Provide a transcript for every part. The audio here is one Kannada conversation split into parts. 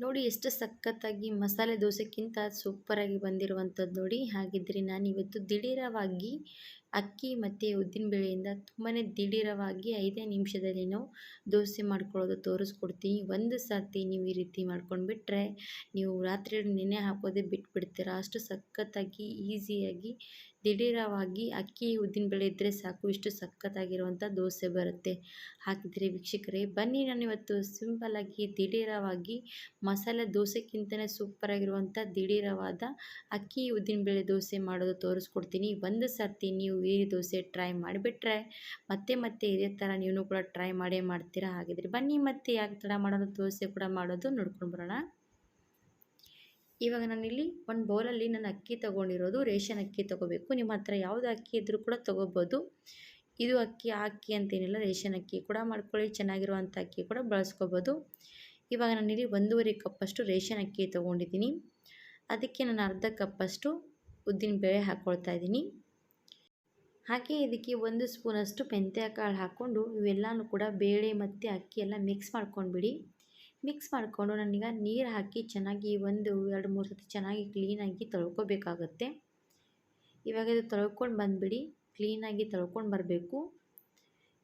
ನೋಡಿ ಎಷ್ಟು ಸಖತ್ತಾಗಿ ಮಸಾಲೆ ದೋಸೆಕ್ಕಿಂತ ಸೂಪರಾಗಿ ಬಂದಿರುವಂಥದ್ದು ನೋಡಿ ಹಾಗಿದ್ರೆ ನಾನಿವತ್ತು ದಿಢೀರವಾಗಿ ಅಕ್ಕಿ ಮತ್ತು ಉದ್ದಿನಬೇಳೆಯಿಂದ ತುಂಬಾ ದಿಢೀರವಾಗಿ ಐದೇ ನಿಮಿಷದಲ್ಲಿ ನಾವು ದೋಸೆ ಮಾಡ್ಕೊಳ್ಳೋದು ತೋರಿಸ್ಕೊಡ್ತೀನಿ. ಒಂದು ಸರ್ತಿ ನೀವು ಈ ರೀತಿ ಮಾಡ್ಕೊಂಡ್ಬಿಟ್ರೆ ನೀವು ರಾತ್ರಿ ನೆನೆ ಹಾಕೋದೇ ಬಿಟ್ಬಿಡ್ತೀರಾ. ಅಷ್ಟು ಸಖತ್ತಾಗಿ, ಈಸಿಯಾಗಿ, ದಿಢೀರವಾಗಿ ಅಕ್ಕಿ ಉದ್ದಿನಬೇಳೆ ಇದ್ದರೆ ಸಾಕು. ಇಷ್ಟು ಸಖತ್ತಾಗಿರುವಂಥ ದೋಸೆ ಬರುತ್ತೆ. ಹಾಕಿದರೆ ವೀಕ್ಷಕರೇ, ಬನ್ನಿ ನಾನು ಇವತ್ತು ಸಿಂಪಲ್ಲಾಗಿ ದಿಢೀರವಾಗಿ ಮಸಾಲೆ ದೋಸೆಗಿಂತಲೇ ಸೂಪರಾಗಿರುವಂಥ ದಿಢೀರವಾದ ಅಕ್ಕಿ ಉದ್ದಿನಬೇಳೆ ದೋಸೆ ಮಾಡೋದು ತೋರಿಸ್ಕೊಡ್ತೀನಿ. ಒಂದು ಸರ್ತಿ ನೀವು ಈ ದೋಸೆ ಟ್ರೈ ಮಾಡಿಬಿಟ್ರೆ ಮತ್ತೆ ಮತ್ತೆ ಇದೇ ಥರ ನೀವು ಕೂಡ ಟ್ರೈ ಮಾಡೇ ಮಾಡ್ತೀರಾ ಹಾಗಿದ್ರೆ ಬನ್ನಿ ಮತ್ತೆ ಯಾಕೆ ಥರ ಮಾಡೋದು, ದೋಸೆ ಕೂಡ ಮಾಡೋದು ನೋಡ್ಕೊಂಡು ಬರೋಣ. ಇವಾಗ ನಾನಿಲ್ಲಿ ಒಂದು ಬೌಲಲ್ಲಿ ನಾನು ಅಕ್ಕಿ ತೊಗೊಂಡಿರೋದು, ರೇಷನ್ ಅಕ್ಕಿ ತೊಗೋಬೇಕು. ನಿಮ್ಮ ಹತ್ರ ಯಾವುದು ಅಕ್ಕಿ ಇದ್ದರೂ ಕೂಡ ತೊಗೋಬೋದು. ಇದು ಅಕ್ಕಿ, ಆ ಅಕ್ಕಿ ಅಂತೇನಿಲ್ಲ, ರೇಷನ್ ಅಕ್ಕಿ ಕೂಡ ಮಾಡ್ಕೊಳ್ಳಿ ಚೆನ್ನಾಗಿರುವಂಥ ಅಕ್ಕಿ ಕೂಡ ಬಳಸ್ಕೋಬೋದು. ಇವಾಗ ನಾನಿಲ್ಲಿ ಒಂದೂವರೆ ಕಪ್ಪಷ್ಟು ರೇಷನ್ ಅಕ್ಕಿ ತೊಗೊಂಡಿದ್ದೀನಿ. ಅದಕ್ಕೆ ನಾನು ಅರ್ಧ ಕಪ್ಪಷ್ಟು ಉದ್ದಿನ ಬೇಳೆ ಹಾಕ್ಕೊಳ್ತಾ ಇದ್ದೀನಿ. ಹಾಗೆ ಇದಕ್ಕೆ ಒಂದು ಸ್ಪೂನಷ್ಟು ಕಾಳು ಹಾಕ್ಕೊಂಡು ಇವೆಲ್ಲನೂ ಕೂಡ ಬೇಳೆ ಮತ್ತು ಅಕ್ಕಿ ಎಲ್ಲ ಮಿಕ್ಸ್ ಮಾಡ್ಕೊಂಡ್ಬಿಡಿ. ಮಿಕ್ಸ್ ಮಾಡಿಕೊಂಡು ನನಗೆ ನೀರು ಹಾಕಿ ಚೆನ್ನಾಗಿ ಒಂದು ಎರಡು ಮೂರು ಸತಿ ಚೆನ್ನಾಗಿ ಕ್ಲೀನಾಗಿ ತೊಳ್ಕೊಬೇಕಾಗತ್ತೆ. ಇವಾಗ ಇದು ತೊಳ್ಕೊಂಡು ಬಂದುಬಿಡಿ. ಕ್ಲೀನಾಗಿ ತೊಳ್ಕೊಂಡು ಬರಬೇಕು.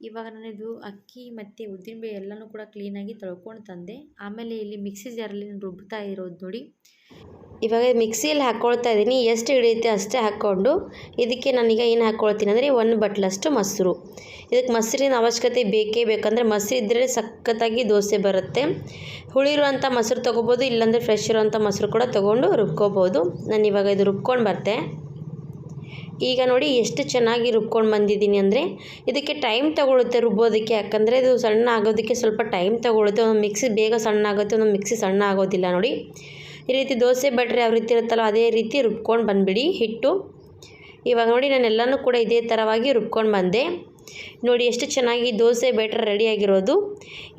ಇವಾಗ ಇದು ಅಕ್ಕಿ ಮತ್ತು ಉದ್ದಿನಬೇಳೆ ಎಲ್ಲನೂ ಕೂಡ ಕ್ಲೀನಾಗಿ ತೊಳ್ಕೊಂಡು ತಂದೆ. ಆಮೇಲೆ ಇಲ್ಲಿ ಮಿಕ್ಸಿ ಜಾರಲ್ಲಿ ನಾನು ರುಬ್ತಾ ಇರೋದು ನೋಡಿ. ಇವಾಗ ಮಿಕ್ಸಿಯಲ್ಲಿ ಹಾಕ್ಕೊಳ್ತಾ ಇದ್ದೀನಿ. ಎಷ್ಟು ಹಿಡಿಯುತ್ತೆ ಅಷ್ಟೇ ಹಾಕ್ಕೊಂಡು. ಇದಕ್ಕೆ ನಾನೀಗ ಏನು ಹಾಕ್ಕೊಳ್ತೀನಿ ಅಂದರೆ ಒಂದು ಬಟ್ಲಷ್ಟು ಮೊಸರು. ಇದಕ್ಕೆ ಮೊಸರಿನ ಅವಶ್ಯಕತೆ ಬೇಕೇ ಬೇಕಂದರೆ ಮೊಸರು ಇದ್ದರೆ ಸಖತ್ತಾಗಿ ದೋಸೆ ಬರುತ್ತೆ. ಹುಳಿರುವಂಥ ಮೊಸರು ತೊಗೋಬೋದು, ಇಲ್ಲಾಂದರೆ ಫ್ರೆಶ್ ಇರುವಂಥ ಮೊಸರು ಕೂಡ ತೊಗೊಂಡು ರುಬ್ಕೋಬೋದು. ನಾನು ಇವಾಗ ಇದು ರುಬ್ಕೊಂಡು ಬರ್ತೆ. ಈಗ ನೋಡಿ ಎಷ್ಟು ಚೆನ್ನಾಗಿ ರುಬ್ಕೊಂಡು ಬಂದಿದ್ದೀನಿ ಅಂದರೆ ಇದಕ್ಕೆ ಟೈಮ್ ತಗೊಳುತ್ತೆ ರುಬ್ಬೋದಕ್ಕೆ. ಯಾಕಂದರೆ ಇದು ಸಣ್ಣ ಆಗೋದಕ್ಕೆ ಸ್ವಲ್ಪ ಟೈಮ್ ತಗೊಳುತ್ತೆ. ಒಂದು ಮಿಕ್ಸಿ ಬೇಗ ಸಣ್ಣ ಆಗುತ್ತೆ, ಒಂದು ಮಿಕ್ಸಿ ಸಣ್ಣ ಆಗೋದಿಲ್ಲ ನೋಡಿ. ಈ ರೀತಿ ದೋಸೆ, ಬಟ್ರೆ ಯಾವ ರೀತಿ ಇರುತ್ತಲ್ಲ ಅದೇ ರೀತಿ ರುಬ್ಕೊಂಡು ಬಂದುಬಿಡಿ ಹಿಟ್ಟು. ಇವಾಗ ನೋಡಿ ನಾನು ಎಲ್ಲನೂ ಕೂಡ ಇದೇ ಥರವಾಗಿ ರುಬ್ಕೊಂಡು ಬಂದೆ. ನೋಡಿ ಎಷ್ಟು ಚೆನ್ನಾಗಿ ದೋಸೆ ಬ್ಯಾಟ್ರ್ ರೆಡಿಯಾಗಿರೋದು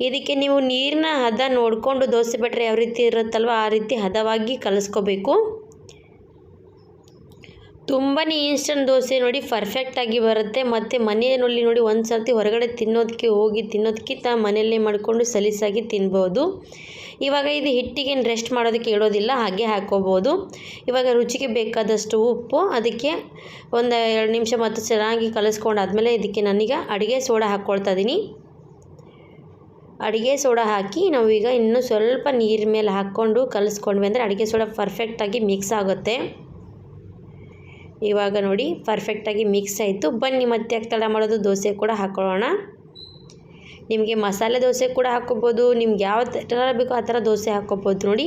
ಇದಕ್ಕೆ ನೀವು ನೀರಿನ ಹದ ನೋಡಿಕೊಂಡು ದೋಸೆ ಬ್ಯಾಟ್ರ್ ಯಾವ ರೀತಿ ಇರುತ್ತಲ್ವ ಆ ರೀತಿ ಹದವಾಗಿ ಕಲಿಸ್ಕೋಬೇಕು. ತುಂಬಾ ಇನ್ಸ್ಟಂಟ್ ದೋಸೆ ನೋಡಿ ಪರ್ಫೆಕ್ಟಾಗಿ ಬರುತ್ತೆ. ಮತ್ತು ಮನೆಯಲ್ಲಿ ನೋಡಿ ಒಂದು ಸರ್ತಿ ಹೊರಗಡೆ ತಿನ್ನೋದಕ್ಕೆ ಹೋಗಿ ತಿನ್ನೋದಕ್ಕಿಂತ ಮನೆಯಲ್ಲೇ ಮಾಡಿಕೊಂಡು ಸಲೀಸಾಗಿ ತಿನ್ಬೋದು. ಇವಾಗ ಇದು ಹಿಟ್ಟಿಗೆ ರೆಸ್ಟ್ ಮಾಡೋದಕ್ಕೆ ಇಡೋದಿಲ್ಲ ಹಾಗೆ ಹಾಕ್ಕೋಬೋದು. ಇವಾಗ ರುಚಿಗೆ ಬೇಕಾದಷ್ಟು ಉಪ್ಪು, ಅದಕ್ಕೆ ಒಂದು ಎರಡು ನಿಮಿಷ ಮತ್ತು ಚೆನ್ನಾಗಿ ಕಲಿಸ್ಕೊಂಡಾದ್ಮೇಲೆ ಇದಕ್ಕೆ ನಾನೀಗ ಅಡುಗೆ ಸೋಡಾ ಹಾಕ್ಕೊಳ್ತಾ ಇದ್ದೀನಿ. ಅಡುಗೆ ಸೋಡಾ ಹಾಕಿ ನಾವೀಗ ಇನ್ನೂ ಸ್ವಲ್ಪ ನೀರು ಮೇಲೆ ಹಾಕ್ಕೊಂಡು ಕಲಿಸ್ಕೊಂಡ್ವಿ ಅಂದರೆ ಅಡುಗೆ ಸೋಡಾ ಪರ್ಫೆಕ್ಟಾಗಿ ಮಿಕ್ಸ್ ಆಗುತ್ತೆ. ಇವಾಗ ನೋಡಿ ಪರ್ಫೆಕ್ಟಾಗಿ ಮಿಕ್ಸ್ ಆಯಿತು. ಬನ್ನಿ, ಮತ್ತೆ ತಡ ಮಾಡೋದು? ದೋಸೆ ಕೂಡ ಹಾಕೊಳ್ಳೋಣ. ನಿಮಗೆ ಮಸಾಲೆ ದೋಸೆ ಕೂಡ ಹಾಕ್ಕೊಬೋದು. ನಿಮ್ಗೆ ಯಾವ ಥರ ಬೇಕೋ ಆ ಥರ ದೋಸೆ ಹಾಕ್ಕೋಬೋದು ನೋಡಿ.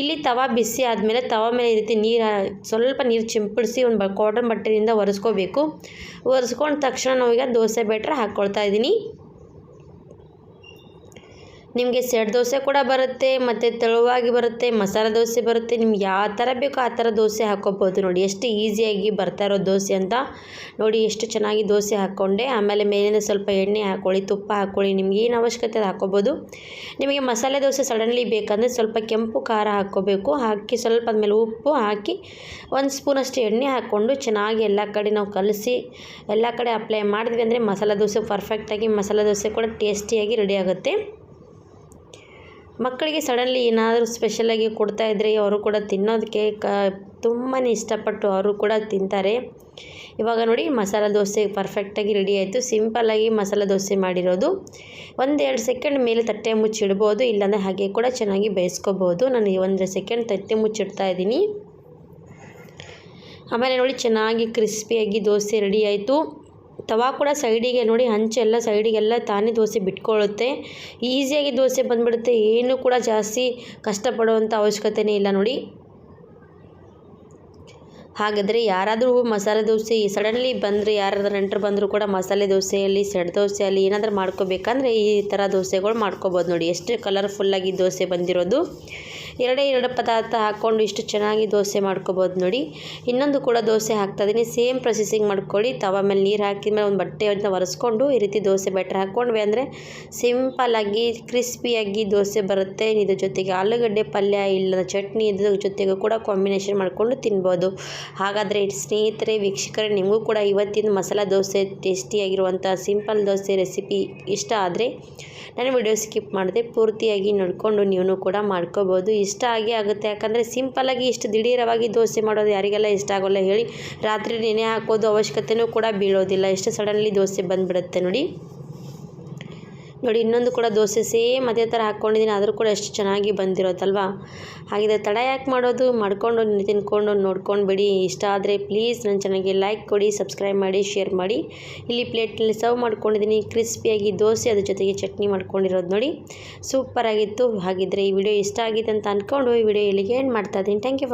ಇಲ್ಲಿ ತವ ಬಿಸಿ ಆದಮೇಲೆ ತವ ಮೇಲೆ ಈ ರೀತಿ ನೀರು, ಸ್ವಲ್ಪ ನೀರು ಚಿಂಪಡಿಸಿ ಒಂದು ಬ ಕಾಟನ್ ಬಟ್ಟೆಯಿಂದ ಒರೆಸ್ಕೋಬೇಕು. ಒರೆಸ್ಕೊಂಡ ತಕ್ಷಣ ನಾವೀಗ ದೋಸೆ ಬೆಟ್ರ್ ಹಾಕ್ಕೊಳ್ತಾ ಇದ್ದೀನಿ. ನಿಮಗೆ ಸೆಟ್ ದೋಸೆ ಕೂಡ ಬರುತ್ತೆ, ಮತ್ತು ತೆಳುವಾಗಿ ಬರುತ್ತೆ, ಮಸಾಲೆ ದೋಸೆ ಬರುತ್ತೆ. ನಿಮ್ಗೆ ಯಾವ ಥರ ಬೇಕೋ ಆ ಥರ ದೋಸೆ ಹಾಕ್ಕೋಬೋದು ನೋಡಿ. ಎಷ್ಟು ಈಸಿಯಾಗಿ ಬರ್ತಾ ಇರೋ ದೋಸೆ ಅಂತ ನೋಡಿ, ಎಷ್ಟು ಚೆನ್ನಾಗಿ ದೋಸೆ ಹಾಕ್ಕೊಂಡೆ. ಆಮೇಲೆ ಮೇಲಿಂದ ಸ್ವಲ್ಪ ಎಣ್ಣೆ ಹಾಕ್ಕೊಳ್ಳಿ, ತುಪ್ಪ ಹಾಕ್ಕೊಳ್ಳಿ. ನಿಮ್ಗೆ ಏನು ಅವಶ್ಯಕತೆ ಅದು ಹಾಕ್ಕೋಬೋದು. ನಿಮಗೆ ಮಸಾಲೆ ದೋಸೆ ಸಡನ್ಲಿ ಬೇಕಂದರೆ ಸ್ವಲ್ಪ ಕೆಂಪು ಖಾರ ಹಾಕ್ಕೋಬೇಕು. ಹಾಕಿ ಸ್ವಲ್ಪ ಆದಮೇಲೆ ಉಪ್ಪು ಹಾಕಿ ಒಂದು ಸ್ಪೂನಷ್ಟು ಎಣ್ಣೆ ಹಾಕ್ಕೊಂಡು ಚೆನ್ನಾಗಿ ಎಲ್ಲ ಕಡೆ ನಾವು ಕಲಸಿ ಎಲ್ಲ ಕಡೆ ಅಪ್ಲೈ ಮಾಡಿದ್ವಿ ಅಂದರೆ ಮಸಾಲೆ ದೋಸೆ ಪರ್ಫೆಕ್ಟಾಗಿ ಮಸಾಲೆ ದೋಸೆ ಕೂಡ ಟೇಸ್ಟಿಯಾಗಿ ರೆಡಿ ಆಗುತ್ತೆ. ಮಕ್ಕಳಿಗೆ ಸಡನ್ಲಿ ಏನಾದರೂ ಸ್ಪೆಷಲಾಗಿ ಕೊಡ್ತಾಯಿದ್ರೆ ಅವರು ಕೂಡ ತಿನ್ನೋದಕ್ಕೆ ಕ ತುಂಬಾ ಇಷ್ಟಪಟ್ಟು ಅವರು ಕೂಡ ತಿಂತಾರೆ. ಇವಾಗ ನೋಡಿ, ಮಸಾಲ ದೋಸೆ ಪರ್ಫೆಕ್ಟಾಗಿ ರೆಡಿ ಆಯಿತು. ಸಿಂಪಲ್ಲಾಗಿ ಮಸಾಲೆ ದೋಸೆ ಮಾಡಿರೋದು. ಒಂದೆರಡು ಸೆಕೆಂಡ್ ಮೇಲೆ ತಟ್ಟೆ ಮುಚ್ಚಿಡ್ಬೋದು ಇಲ್ಲಾಂದರೆ ಹಾಗೆ ಕೂಡ ಚೆನ್ನಾಗಿ ಬೇಯಿಸ್ಕೋಬೋದು. ನಾನು ಒಂದು ಸೆಕೆಂಡ್ ತಟ್ಟೆ ಮುಚ್ಚಿಡ್ತಾ ಇದ್ದೀನಿ. ಆಮೇಲೆ ನೋಡಿ, ಚೆನ್ನಾಗಿ ಕ್ರಿಸ್ಪಿಯಾಗಿ ದೋಸೆ ರೆಡಿ ಆಯಿತು. ತವಾ ಕೂಡ ಸೈಡಿಗೆ ನೋಡಿ ಹಂಚೆಲ್ಲ ಸೈಡಿಗೆಲ್ಲ ತಾನೇ ದೋಸೆ ಬಿಟ್ಕೊಳ್ಳುತ್ತೆ. ಈಸಿಯಾಗಿ ದೋಸೆ ಬಂದುಬಿಡುತ್ತೆ. ಏನು ಕೂಡ ಜಾಸ್ತಿ ಕಷ್ಟಪಡುವಂಥ ಅವಶ್ಯಕತೆಯೇ ಇಲ್ಲ ನೋಡಿ. ಹಾಗಾದರೆ ಯಾರಾದರೂ ಮಸಾಲೆ ದೋಸೆ ಸಡನ್ಲಿ ಬಂದರೆ, ಯಾರಾದರೂ ನೆಂಟರು ಬಂದರೂ ಕೂಡ ಮಸಾಲೆ ದೋಸೆಯಲ್ಲಿ ಸೆಟ್ ದೋಸೆಯಲ್ಲಿ ಏನಾದರೂ ಮಾಡ್ಕೋಬೇಕಂದ್ರೆ ಈ ಥರ ದೋಸೆಗಳು ಮಾಡ್ಕೋಬೋದು ನೋಡಿ. ಎಷ್ಟು ಕಲರ್ಫುಲ್ಲಾಗಿ ದೋಸೆ ಬಂದಿರೋದು. ಎರಡೇ ಎರಡು ಪದಾರ್ಥ ಹಾಕ್ಕೊಂಡು ಇಷ್ಟು ಚೆನ್ನಾಗಿ ದೋಸೆ ಮಾಡ್ಕೋಬೋದು ನೋಡಿ. ಇನ್ನೊಂದು ಕೂಡ ದೋಸೆ ಹಾಕ್ತಾ ಇದ್ದೀನಿ ಸೇಮ್ ಪ್ರೊಸೆಸಿಂಗ್ ಮಾಡ್ಕೊಳ್ಳಿ. ತವ ಮೇಲೆ ನೀರು ಹಾಕಿದ ಮೇಲೆ ಒಂದು ಬಟ್ಟೆ ಬಟ್ಟೆಯನ್ನು ಒರೆಸ್ಕೊಂಡು ಈ ರೀತಿ ದೋಸೆ ಬ್ಯಾಟ್ರ್ ಹಾಕ್ಕೊಂಡ್ವಿ ಅಂದರೆ ಸಿಂಪಲ್ಲಾಗಿ ಕ್ರಿಸ್ಪಿಯಾಗಿ ದೋಸೆ ಬರುತ್ತೆ. ಇದ್ರ ಜೊತೆಗೆ ಆಲೂಗಡ್ಡೆ ಪಲ್ಯ ಇಲ್ಲದ ಚಟ್ನಿ ಇದ್ರ ಜೊತೆಗೂ ಕೂಡ ಕಾಂಬಿನೇಷನ್ ಮಾಡಿಕೊಂಡು ತಿನ್ಬೋದು. ಹಾಗಾದರೆ ಸ್ನೇಹಿತರೆ, ವೀಕ್ಷಕರೇ, ನಿಮಗೂ ಕೂಡ ಇವತ್ತಿನ ಮಸಾಲ ದೋಸೆ ಟೇಸ್ಟಿಯಾಗಿರುವಂಥ ಸಿಂಪಲ್ ದೋಸೆ ರೆಸಿಪಿ ಇಷ್ಟ ಆದರೆ ನಾನು ವಿಡಿಯೋ ಸ್ಕಿಪ್ ಮಾಡಿದೆ ಪೂರ್ತಿಯಾಗಿ ನೋಡಿಕೊಂಡು ನೀವು ಕೂಡ ಮಾಡ್ಕೋಬೋದು. ಇಷ್ಟ ಇಷ್ಟ ಆಗೇ ಆಗುತ್ತೆ. ಯಾಕಂದರೆ ಸಿಂಪಲ್ಲಾಗಿ ಇಷ್ಟು ದಿಢೀರವಾಗಿ ದೋಸೆ ಮಾಡೋದು ಯಾರಿಗೆಲ್ಲ ಇಷ್ಟ ಆಗೋಲ್ಲ ಹೇಳಿ. ರಾತ್ರಿ ನೆನೆ ಹಾಕೋದು ಅವಶ್ಯಕತೆಯೂ ಕೂಡ ಬೀಳೋದಿಲ್ಲ. ಎಷ್ಟು ಸಡನ್ಲಿ ದೋಸೆ ಬಂದುಬಿಡುತ್ತೆ ನೋಡಿ. ನೋಡಿ, ಇನ್ನೊಂದು ಕೂಡ ದೋಸೆ ಸೇಮ್ ಅದೇ ಥರ ಹಾಕ್ಕೊಂಡಿದ್ದೀನಿ. ಆದರೂ ಕೂಡ ಎಷ್ಟು ಚೆನ್ನಾಗಿ ಬಂದಿರೋದಲ್ವಾ ಹಾಗಿದ್ರೆ ತಡ ಯಾಕೆ ಮಾಡೋದು? ಮಾಡಿಕೊಂಡು ತಿನ್ಕೊಂಡು ನೋಡ್ಕೊಂಡು ಬಿಡಿ. ಇಷ್ಟ ಆದರೆ ಪ್ಲೀಸ್ ನನ್ನ ಚೆನ್ನಾಗಿ ಲೈಕ್ ಕೊಡಿ, ಸಬ್ಸ್ಕ್ರೈಬ್ ಮಾಡಿ, ಶೇರ್ ಮಾಡಿ. ಇಲ್ಲಿ ಪ್ಲೇಟ್ನಲ್ಲಿ ಸರ್ವ್ ಮಾಡ್ಕೊಂಡಿದ್ದೀನಿ. ಕ್ರಿಸ್ಪಿಯಾಗಿ ದೋಸೆ, ಅದ್ರ ಜೊತೆಗೆ ಚಟ್ನಿ ಮಾಡ್ಕೊಂಡಿರೋದು ನೋಡಿ. ಸೂಪರಾಗಿತ್ತು ಹಾಗಿದ್ರೆ ಈ ವಿಡಿಯೋ ಇಷ್ಟ ಆಗಿದೆ ಅಂತ ಅಂದ್ಕೊಂಡು ಈ ವಿಡಿಯೋ ಇಲ್ಲಿಗೆ ಏನು ಮಾಡ್ತಾ ಇದ್ದೀನಿ. Thank you